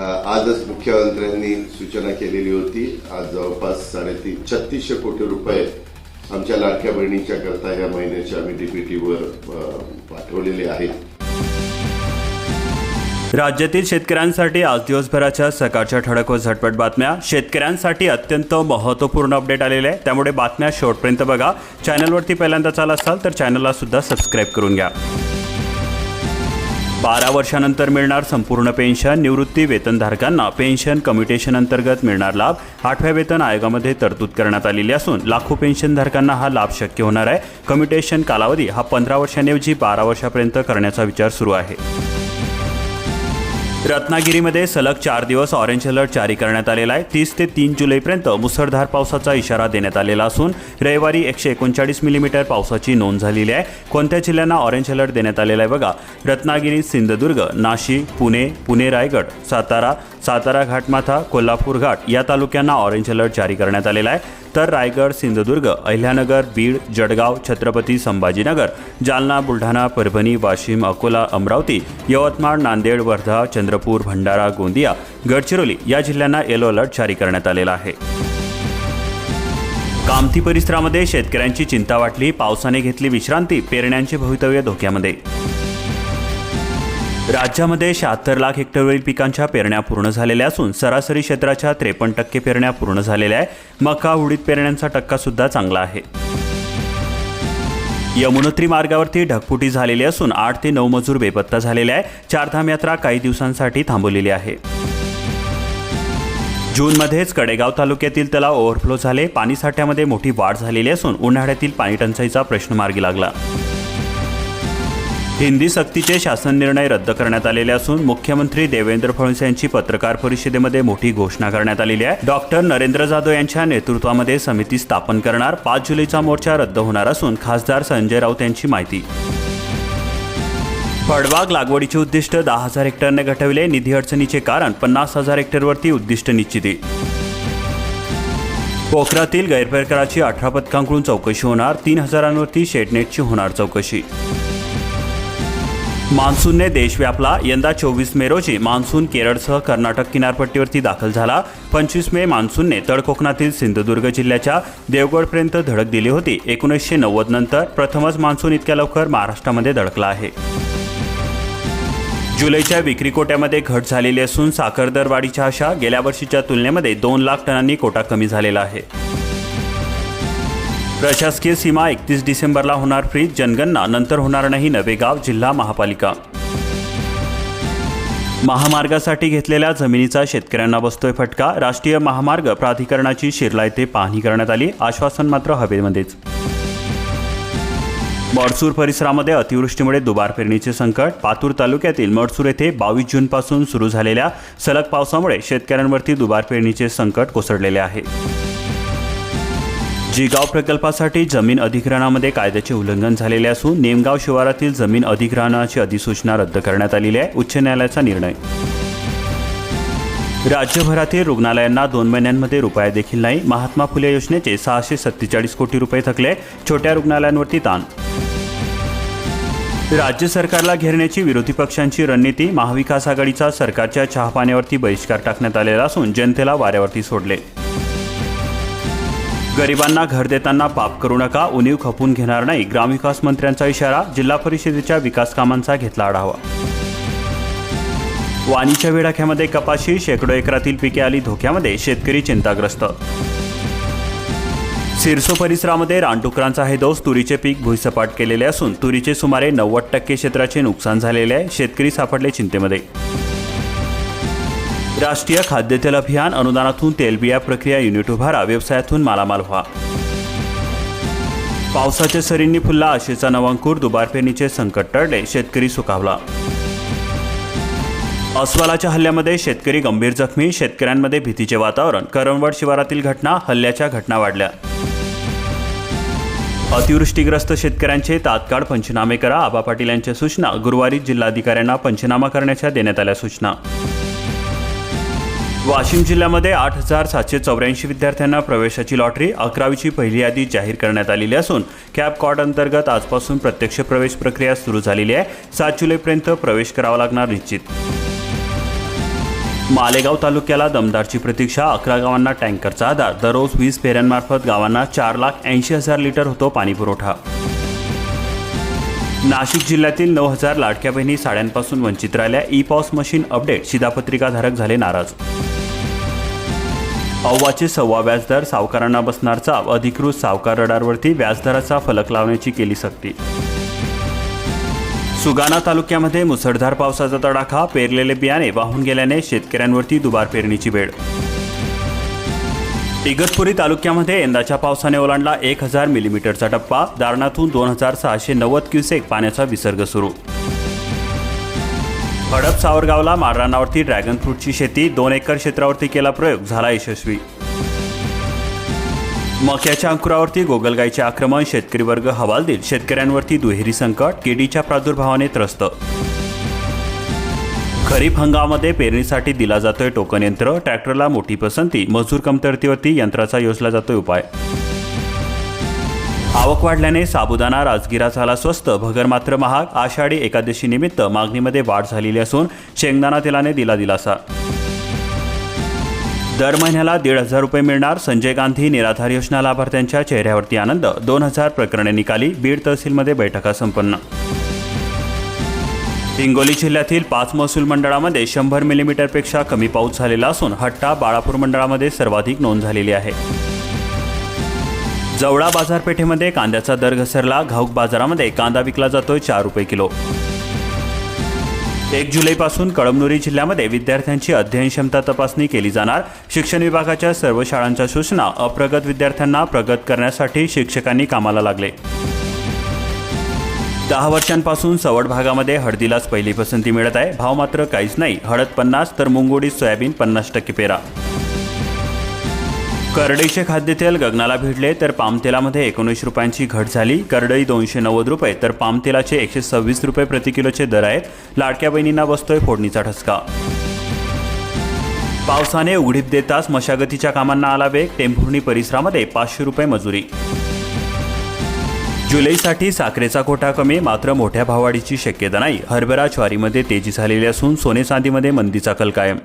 आजच मुख्यमंत्र्यांनी सूचना केलेली होती. आज जवळपास साडेतीन छत्तीसशे कोटी रुपये आमच्या लाडक्या बहिणीच्या करता या महिन्याच्या आम्ही डीपीटीवर पाठवलेले आहेत. राज्यातील शेतकऱ्यांसाठी आज दिवसभराच्या सकाळच्या ठळक व झटपट बातम्या. शेतकऱ्यांसाठी अत्यंत महत्त्वपूर्ण अपडेट आलेले आहे. त्यामुळे बातम्या शेवटपर्यंत बघा. चॅनलवरती पहिल्यांदा चाल असाल तर चॅनलला सुद्धा सबस्क्राईब करून घ्या. बारा वर्षानंतर मिळणार संपूर्ण पेन्शन निवृत्ती वेतनधारकांना पेन्शन कम्युटेशन अंतर्गत मिळणार लाभ आठव्या वेतन आयोगामध्ये तरतूद करण्यात आलेली असून लाखो पेन्शनधारकांना हा लाभ शक्य होणार आहे. कम्युटेशन कालावधी हा पंधरा वर्षांऐवजी बारा वर्षापर्यंत करण्याचा विचार सुरू आहे. रत्नागिरीमध्ये सलग चार दिवस ऑरेंज अलर्ट जारी करण्यात आलेला आहे. तीस ते तीन जुलैपर्यंत मुसळधार पावसाचा इशारा देण्यात आलेला असून रविवारी एकशे एकोणचाळीस मिलीमीटर पावसाची नोंद झालेली आहे. कोणत्या जिल्ह्यांना ऑरेंज अलर्ट देण्यात आलेला आहे बघा. रत्नागिरी सिंधुदुर्ग नाशिक पुणे पुणे रायगड सातारा सातारा घाटमाथा कोल्हापूर घाट या तालुक्यांना ऑरेंज अलर्ट जारी करण्यात आलेला आहे. तर रायगड सिंधुदुर्ग अहिल्यानगर बीड जळगाव छत्रपती संभाजीनगर जालना बुलढाणा परभणी वाशिम अकोला अमरावती यवतमाळ नांदेड वर्धा चंद्रपूर भंडारा गोंदिया गडचिरोली या जिल्ह्यांना येलो अलर्ट जारी करण्यात आलेला आहे. कामती परिसरामध्ये शेतकऱ्यांची चिंता वाटली पावसाने घेतली विश्रांती पेरण्यांचे भवितव्य धोक्यामध्ये. राज्यामध्ये शहात्तर लाख हेक्टरवरील पिकांच्या पेरण्या पूर्ण झालेल्या असून सरासरी क्षेत्राच्या त्रेपन्न टक्के पेरण्या पूर्ण झालेल्या आहे. मका उडीद पेरण्यांचा टक्का सुद्धा चांगला आहे. यमुनोत्री मार्गावरती ढगफुटी झालेली असून आठ ते नऊ मजूर बेपत्ता झालेले आहे. चारधाम यात्रा काही दिवसांसाठी थांबवलेली आहे. जूनमध्येच कडेगाव तालुक्यातील तलाव ओव्हरफ्लो झाले. पाणीसाठ्यामध्ये मोठी वाढ झालेली असून उन्हाळ्यातील पाणीटंचाईचा प्रश्न मार्गी लागला. हिंदी सक्तीचे शासन निर्णय रद्द करण्यात आलेले असून मुख्यमंत्री देवेंद्र फडणवीस यांची पत्रकार परिषदेमध्ये मोठी घोषणा करण्यात आलेली आहे. डॉक्टर नरेंद्र जाधव यांच्या नेतृत्वामध्ये समिती स्थापन करणार पाच जुलैचा मोर्चा रद्द होणार असून खासदार संजय राऊत यांची माहिती. फळबाग लागवडीचे उद्दिष्ट दहा हजार हेक्टरने घटविले निधी अडचणीचे कारण पन्नास हजार हेक्टरवरती उद्दिष्ट निश्चिती. पोखरातील गैरप्रकाराची अठरा पथकांकडून चौकशी होणार तीन हजारांवरती शेडनेटची होणार चौकशी. मान्सूनने देश व्यापला यंदा चोवीस मे रोजी मान्सून केरळसह कर्नाटक किनारपट्टीवरती दाखल झाला. पंचवीस मे मान्सूनने तळ कोकणातील सिंधुदुर्ग जिल्ह्याच्या देवगडपर्यंत धडक दिली होती. एकोणीसशे नव्वद नंतर प्रथमच मान्सून इतक्या लवकर महाराष्ट्रामध्ये धडकला आहे. जुलैच्या विक्री कोट्यामध्ये घट झालेली असून साखर दरवाढीच्या आशा गेल्या वर्षीच्या तुलनेमध्ये दोन लाख टनांनी कोटा कमी झालेला आहे. प्रशासकीय सीमा एकतीस डिसेंबरला होणार फ्रीज जनगणना नंतर होणार नाही नवेगाव जिल्हा महापालिका. महामार्गासाठी घेतलेल्या जमिनीचा शेतकऱ्यांना बसतोय फटका राष्ट्रीय महामार्ग प्राधिकरणाची शिरला येथे पाहणी करण्यात आली आश्वासन मात्र हवेमध्येच. मडसूर परिसरामध्ये अतिवृष्टीमुळे दुबार पेरणीचे संकट पातूर तालुक्यातील मडसूर येथे बावीस जूनपासून सुरू झालेल्या सलग पावसामुळे शेतकऱ्यांवरती दुबार पेरणीचे संकट कोसळलेले आहे. जिगाव प्रकल्पासाठी जमीन अधिग्रहणामध्ये कायद्याचे उल्लंघन झालेले असून नेमगाव शिवारातील जमीन अधिग्रहणाची अधिसूचना रद्द करण्यात आलेली आहे. उच्च न्यायालयाचा निर्णय. राज्यभरातील रुग्णालयांना दोन महिन्यांमध्ये रुपया देखील नाही. महात्मा फुले योजनेचे सहाशे सत्तेचाळीस कोटी रुपये थकले. छोट्या रुग्णालयांवरती ताण. राज्य सरकारला घेरण्याची विरोधी पक्षांची रणनीती महाविकास आघाडीचा सरकारच्या चहापाण्यावरती बहिष्कार टाकण्यात आलेला असून जनतेला वाऱ्यावरती सोडले. गरिबांना घर देताना पाप करू नका उणीव खपून घेणार नाही. ग्रामविकास मंत्र्यांचा इशारा जिल्हा परिषदेच्या विकास कामांचा घेतला आढावा. वाणीच्या वेडाख्यामध्ये कपाशी शेकडो एकरातील पिके आली धोक्यामध्ये शेतकरी चिंताग्रस्त. सिरसो परिसरामध्ये रानडुकरांचा हे दोष तुरीचे पीक भुईसपाट केलेले असून तुरीचे सुमारे नव्वद टक्के क्षेत्राचे नुकसान झालेले आहे. शेतकरी सापडले चिंतेमध्ये. राष्ट्रीय खाद्यतेल अभियान अनुदानातून तेलबिया प्रक्रिया युनिट उभारा व्यवसायातून मालामाल व्हा. पावसाच्या सरींनी फुलला आशेचा नवांकूर दुबार पेरणीचे संकट टळले शेतकरी सुखावला. अस्वलाच्या हल्ल्यामध्ये शेतकरी गंभीर जखमी शेतकऱ्यांमध्ये भीतीचे वातावरण. करमवड शिवारातील घटना हल्ल्याच्या घटना वाढल्या. अतिवृष्टीग्रस्त शेतकऱ्यांचे तात्काळ पंचनामे करा. आबा पाटील यांच्या सूचना. गुरुवारी जिल्हाधिकाऱ्यांना पंचनामा करण्याच्या देण्यात आल्या सूचना. वाशिम जिल्ह्यामध्ये आठ हजार सातशे चौऱ्याऐंशी विद्यार्थ्यांना प्रवेशाची लॉटरी अकरावीची पहिली यादी जाहीर करण्यात आलेली असून कॅप कॉड अंतर्गत आजपासून प्रत्यक्ष प्रवेश प्रक्रिया सुरू झालेली आहे. सात जुलैपर्यंत प्रवेश करावा लागणार निश्चित. मालेगाव तालुक्याला दमदारची प्रतीक्षा अकरा गावांना टँकरचा आधार. दररोज वीस फेऱ्यांमार्फत गावांना चार लाख ऐंशी हजार लिटर होतो पाणीपुरवठा नाशिक जिल्ह्यातील नऊ हजार लाडक्या बहिणी साड्यांपासून वंचित राहिल्या. ई पॉस मशीन अपडेट शिधापत्रिकाधारक झाले नाराज. अव्वाचे सव्वा व्याजदर सावकारांना बसणार चाप अधिकृत सावकार रडारवरती व्याजदराचा फलक लावण्याची केली सक्ती. सुगाणा तालुक्यामध्ये मुसळधार पावसाचा तडाखा पेरलेले बियाणे वाहून गेल्याने शेतकऱ्यांवरती दुबार पेरणीची वेळ. इगतपुरी तालुक्यामध्ये यंदाच्या पावसाने ओलांडला एक हजार मिलीमीटरचा टप्पा दारणातून दोन हजार सहाशे नव्वद क्युसेक पाण्याचा विसर्ग सुरू. हडप सावरगावला माळरानावरती ड्रॅगन फ्रूटची शेती दोन एकर क्षेत्रावरती केला प्रयोग झाला यशस्वी. मक्याच्या अंकुरावरती गोगलगाईचे आक्रमण शेतकरी वर्ग हवालदिल शेतकऱ्यांवरती दुहेरी संकट किडीच्या प्रादुर्भावाने त्रस्त. खरीप हंगामामध्ये पेरणीसाठी दिला जातोय टोकन यंत्र ट्रॅक्टरला मोठी पसंती मजूर कमतरतेवरती यंत्राचा योजला जातोय उपाय. आवक वाढल्याने साबुदाणा राजगिरा झाला स्वस्त भगर मात्र महाग आषाढी एकादशी निमित्त मागणीमध्ये वाढ झालेली असून शेंगदाणा तेलाने दिला दिलासा. दर महिन्याला दीड हजार रुपये मिळणार संजय गांधी निराधार योजना लाभार्थ्यांच्या चेहऱ्यावरती आनंद दोन हजार प्रकरणे निकाली बीड तहसीलमध्ये बैठका संपन्न. हिंगोली जिल्ह्यातील पाच महसूल मंडळामध्ये शंभर मिलीमीटरपेक्षा कमी पाऊस झालेला असून हट्टा बाळापूर मंडळामध्ये सर्वाधिक नोंद झालेली आहे. जवळा बाजारपेठेमध्ये कांद्याचा दर घसरला. घाऊक बाजारामध्ये कांदा विकला जातोय चार रुपये किलो. एक जुलैपासून कळमनुरी जिल्ह्यामध्ये विद्यार्थ्यांची अध्ययन क्षमता तपासणी केली जाणार. शिक्षण विभागाच्या सर्व शाळांच्या सूचना अप्रगत विद्यार्थ्यांना प्रगत करण्यासाठी शिक्षकांनी कामाला लागले. दहा वर्षांपासून सवड भागामध्ये हळदीलाच पहिली पसंती मिळत आहे. भाव मात्र काहीच नाही. हळद पन्नास तर मुंगोडी सोयाबीन पन्नास टक्के पेरा. करडईचे खाद्यतेल गगनाला भिडले तर पामतेलामध्ये एकोणीस रुपयांची घट झाली. करडई दोनशे नव्वद रुपये तर पामतेलाचे एकशे सव्वीस रुपये प्रति किलोचे दर आहेत. लाडक्या बहिणींना बसतोय फोडणीचा ठसका. पावसाने उघडीप देताच मशागतीच्या कामांना आला वेग टेंभुर्णी परिसरामध्ये पाचशे रुपये मजुरी. जुलैसाठी साखरेचा कोटा कमी मात्र मोठ्या भाववाढीची शक्यता नाही. हरभरा ज्वारीमध्ये तेजी झालेली असून सोने चांदीमध्ये मंदीचा कल कायम.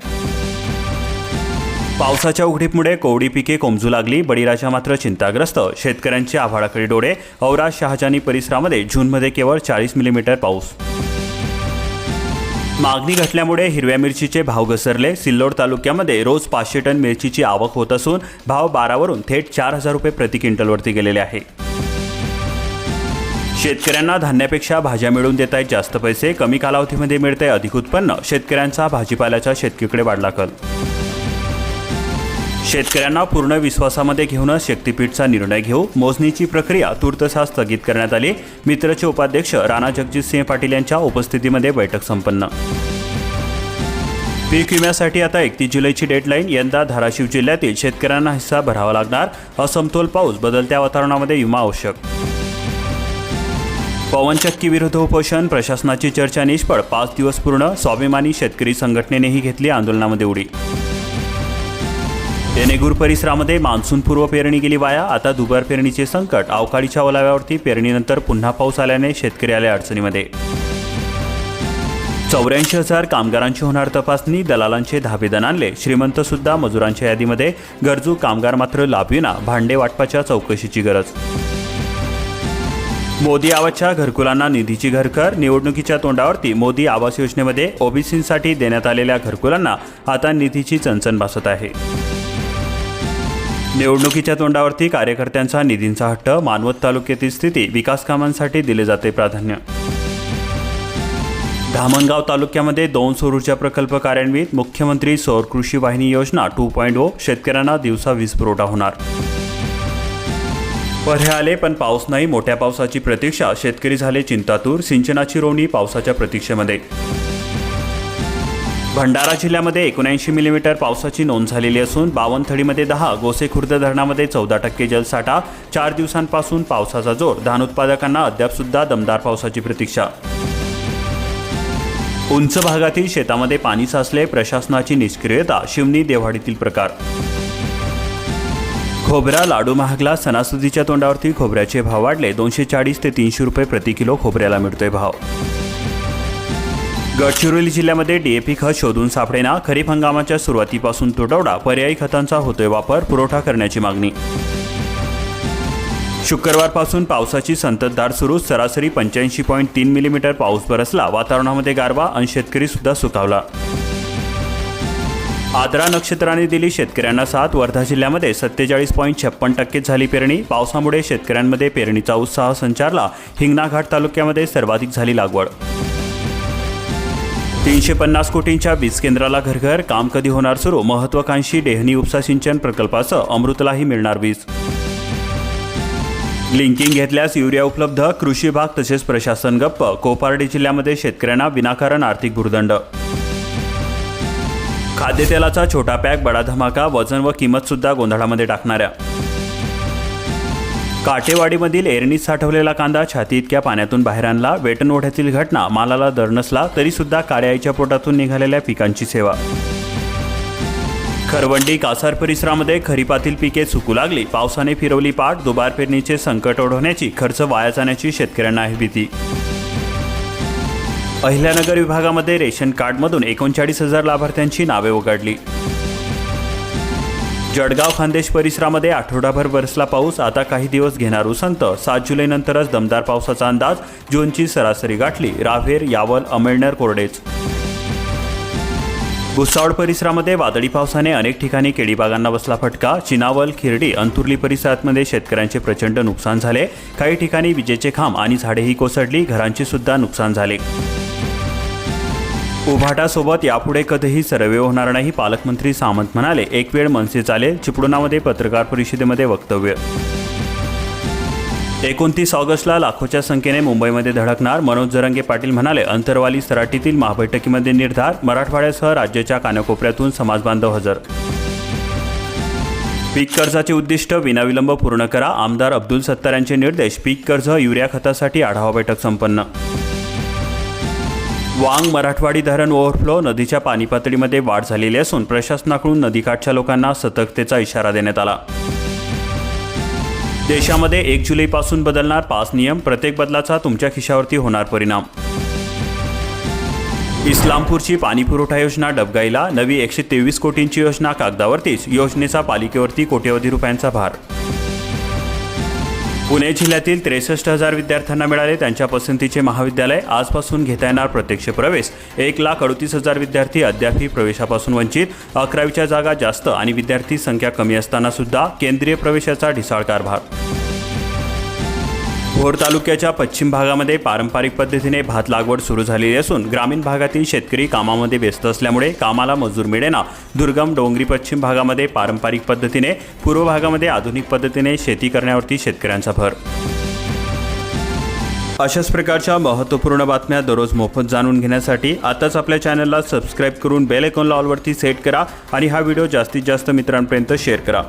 पावसाच्या उघडीपमुळे कोवडी पिके कोमजू लागली. बळीराजा मात्र चिंताग्रस्त. शेतकऱ्यांचे आभाळाकडे डोळे. औरा शहाजानी परिसरामध्ये जूनमध्ये केवळ चाळीस मिलीमीटर पाऊस. मागणी घटल्यामुळे हिरव्या मिरचीचे भाव घसरले. सिल्लोड तालुक्यामध्ये रोज पाचशे टन मिरचीची आवक होत असून भाव बारावरून थेट चार हजार रुपये प्रति क्विंटलवरती गेलेले आहे. शेतकऱ्यांना धान्यापेक्षा भाज्या मिळवून देत आहेत जास्त पैसे. कमी कालावधीमध्ये मिळते अधिक उत्पन्न. शेतकऱ्यांचा भाजीपाल्याच्या शेतकीकडे वाढला कल. शेतकऱ्यांना पूर्ण विश्वासामध्ये घेऊनच शक्तीपीठचा निर्णय घेऊ मोजणीची प्रक्रिया तूर्तसा स्थगित करण्यात आली. मित्रचे उपाध्यक्ष राणा जगजितसिंह पाटील यांच्या उपस्थितीमध्ये बैठक संपन्न. पीक विम्यासाठी आता एकतीस जुलैची डेडलाईन. यंदा धाराशिव जिल्ह्यातील शेतकऱ्यांना हिस्सा भरावा लागणार. असमतोल पाऊस बदलत्या वातावरणामध्ये विमा आवश्यक. पवनचक्की विरुद्ध उपोषण प्रशासनाची चर्चा निष्फळ पाच दिवस पूर्ण स्वाभिमानी शेतकरी संघटनेनेही घेतली आंदोलनामध्ये उडी. येणेगूर परिसरामध्ये मान्सूनपूर्व पेरणी गेली वाया. आता दुबार पेरणीचे संकट अवकाळीच्या ओलाव्यावरती पेरणीनंतर पुन्हा पाऊस आल्याने शेतकरी आले अडचणीमध्ये. चौऱ्याऐंशी हजार कामगारांची होणार तपासणी दलालांचे धाबेदन आणले श्रीमंत सुद्धा मजुरांच्या यादीमध्ये गरजू कामगार मात्र लाभविना भांडे वाटपाच्या चौकशीची गरज. मोदी आवाजच्या घरकुलांना निधीची घरकर निवडणुकीच्या तोंडावरती मोदी आवास योजनेमध्ये ओबीसींसाठी देण्यात आलेल्या घरकुलांना आता निधीची चणचण भासत आहे. निवडणुकीच्या तोंडावरती कार्यकर्त्यांचा निधींचा हट्ट मानवत तालुक्यातील स्थिती विकास कामांसाठी दिले जाते प्राधान्य. धामणगाव तालुक्यामध्ये दोन सौर ऊर्जा प्रकल्प कार्यान्वित मुख्यमंत्री सौर कृषी वाहिनी योजना टू पॉईंट ओ शेतकऱ्यांना दिवसा वीज पुरवठा होणार. पर्याय आले पण पाऊस नाही मोठ्या पावसाची प्रतीक्षा शेतकरी झाले चिंतातूर सिंचनाची रोवणी पावसाच्या प्रतीक्षेमध्ये. भंडारा जिल्ह्यामध्ये एकोणऐंशी मिलीमीटर पावसाची नोंद झालेली असून बावनथडीमध्ये दहा गोसेखुर्द धरणामध्ये चौदा टक्के जलसाठा चार दिवसांपासून पावसाचा जोर धान उत्पादकांना अद्यापसुद्धा दमदार पावसाची प्रतीक्षा. उंच भागातील शेतामध्ये पाणी साचले प्रशासनाची निष्क्रियता शिवनी देवाडीतील प्रकार. खोबरा लाडू महागला सणासुदीच्या तोंडावरती खोबऱ्याचे भाव वाढले दोनशे चाळीस ते तीनशे रुपये प्रति किलो खोबऱ्याला मिळतोय भाव. गडचिरोली जिल्ह्यामध्ये डीएपी खत शोधून सापडेना. खरीप हंगामाच्या सुरुवातीपासून तुटवडा. पर्यायी खतांचा होतोय वापर. पुरवठा करण्याची मागणी. शुक्रवारपासून पावसाची संततधार सुरू. सरासरी पंच्याऐंशी पॉईंट तीन मिलीमीटर पाऊस बरसला. वातावरणामध्ये गारवा आणि शेतकरी सुद्धा सुकावला आद्रा नक्षत्राने दिली शेतकऱ्यांना साथ. वर्धा जिल्ह्यामध्ये सत्तेचाळीस पॉईंट छप्पन टक्केच झाली पेरणी. पावसामुळे शेतकऱ्यांमध्ये पेरणीचा उत्साह संचारला. हिंगणाघाट तालुक्यामध्ये सर्वाधिक झाली लागवड. तीनशे पन्नास कोटींच्या वीज केंद्राला घरघर काम कधी होणार सुरू? महत्वाकांक्षी डेहनी उपसा सिंचन प्रकल्पाचं अमृतलाही मिळणार वीज. लिंकिंग घेतल्यास युरिया उपलब्ध कृषी विभाग तसेच प्रशासन गप्प कोपार्डी जिल्ह्यामध्ये शेतकऱ्यांना विनाकारण आर्थिक भूर्दंड. खाद्यतेलाचा छोटा पॅक बडा धमाका वजन व किंमत सुद्धा गोंधळामध्ये टाकणाऱ्या. काटेवाडीमधील एरणीत साठवलेला कांदा छाती इतक्या पाण्यातून बाहेर आणला. वेटन ओढ्यातील घटना मालाला दर नसला तरी सुद्धा पोटातून निघालेल्या पिकांची सेवा. खरवंडी कासार परिसरामध्ये खरीपातील पिके चुकू लागली. पावसाने फिरवली पाठ दुबार पेरणीचे संकट ओढवण्याची खर्च वाया जाण्याची शेतकऱ्यांना आहे भीती. अहिल्यानगर विभागामध्ये रेशन कार्डमधून एकोणचाळीस हजार लाभार्थ्यांची नावे उघडली. जळगाव खानदेश परिसरामध्ये आठवडाभर बरसला पाऊस आता काही दिवस घेणार उसंत. सात जुलैनंतरच दमदार पावसाचा अंदाज जूनची सरासरी गाठली. रावेर यावल अमळनेर कोरडेच. भुसावळ परिसरामध्ये वादळी पावसाने अनेक ठिकाणी केळीबागांना बसला फटका. चिनावल खिरडी अंतुर्ली परिसरामध्ये शेतकऱ्यांचे प्रचंड नुकसान झाले. काही ठिकाणी विजेचे खांब आणि झाडेही कोसळली. घरांचे सुद्धा नुकसान झाले. उभाटासोबत यापुढे कधीही सर्वे होणार नाही पालकमंत्री सामंत म्हणाले. एक वेळ मनसे चालेल चिपळुणामध्ये पत्रकार परिषदेमध्ये वक्तव्य. एकोणतीस ऑगस्टला लाखोच्या संख्येने मुंबईमध्ये धडकणार. मनोज जरंगे पाटील म्हणाले अंतरवाली सराटीतील महाबैठकीमध्ये निर्धार मराठवाड्यासह राज्याच्या कानाकोपऱ्यातून समाजबांधव हजर. पीक कर्जाचे उद्दिष्ट विनाविलंब पूर्ण करा. आमदार अब्दुल सत्तार यांचे निर्देश पीक कर्ज युरिया खतासाठी आढावा बैठक संपन्न. वांग मराठवाडी धरण ओव्हरफ्लो नदीच्या पाणी पातळीमध्ये वाढ झालेली असून प्रशासनाकडून नदीकाठच्या लोकांना सतर्कतेचा इशारा देण्यात आला. देशामध्ये एक जुलैपासून बदलणार पाच नियम प्रत्येक बदलाचा तुमच्या खिशावरती होणार परिणाम. इस्लामपूरची पाणीपुरवठा योजना डबगाईला नवी एकशे तेवीस कोटींची योजना कागदावरतीच योजनेचा पालिकेवरती कोट्यवधी रुपयांचा भार. पुणे जिल्ह्यातील त्रेसष्ट हजार विद्यार्थ्यांना मिळाले त्यांच्या पसंतीचे महाविद्यालय आजपासून घेता येणार प्रत्यक्ष प्रवेश. एक लाख अडतीस हजार विद्यार्थी अद्यापही प्रवेशापासून वंचित. अकरावीच्या जागा जास्त आणि विद्यार्थी संख्या कमी असताना सुद्धा केंद्रीय प्रवेशाचा ढिसाळ कारभार भोर तालुक्याच्या पश्चिम भागामध्ये पारंपरिक पद्धतीने भात लागवड सुरू झालेली असून ग्रामीण भागातील शेतकरी कामामध्ये व्यस्त असल्यामुळे कामाला मजूर मिळेना. दुर्गम डोंगरी पश्चिम भागामध्ये पारंपरिक पद्धतीने पूर्व भागामध्ये आधुनिक पद्धतीने शेती करण्यावरती शेतकऱ्यांचा भर. अशाच प्रकारच्या महत्त्वपूर्ण बातम्या दररोज मोफत जाणून घेण्यासाठी आताच आपल्या चॅनलला सबस्क्राईब करून बेल आयकॉनला ऑलवरती सेट करा आणि हा व्हिडिओ जास्तीत जास्त मित्रांपर्यंत शेअर करा.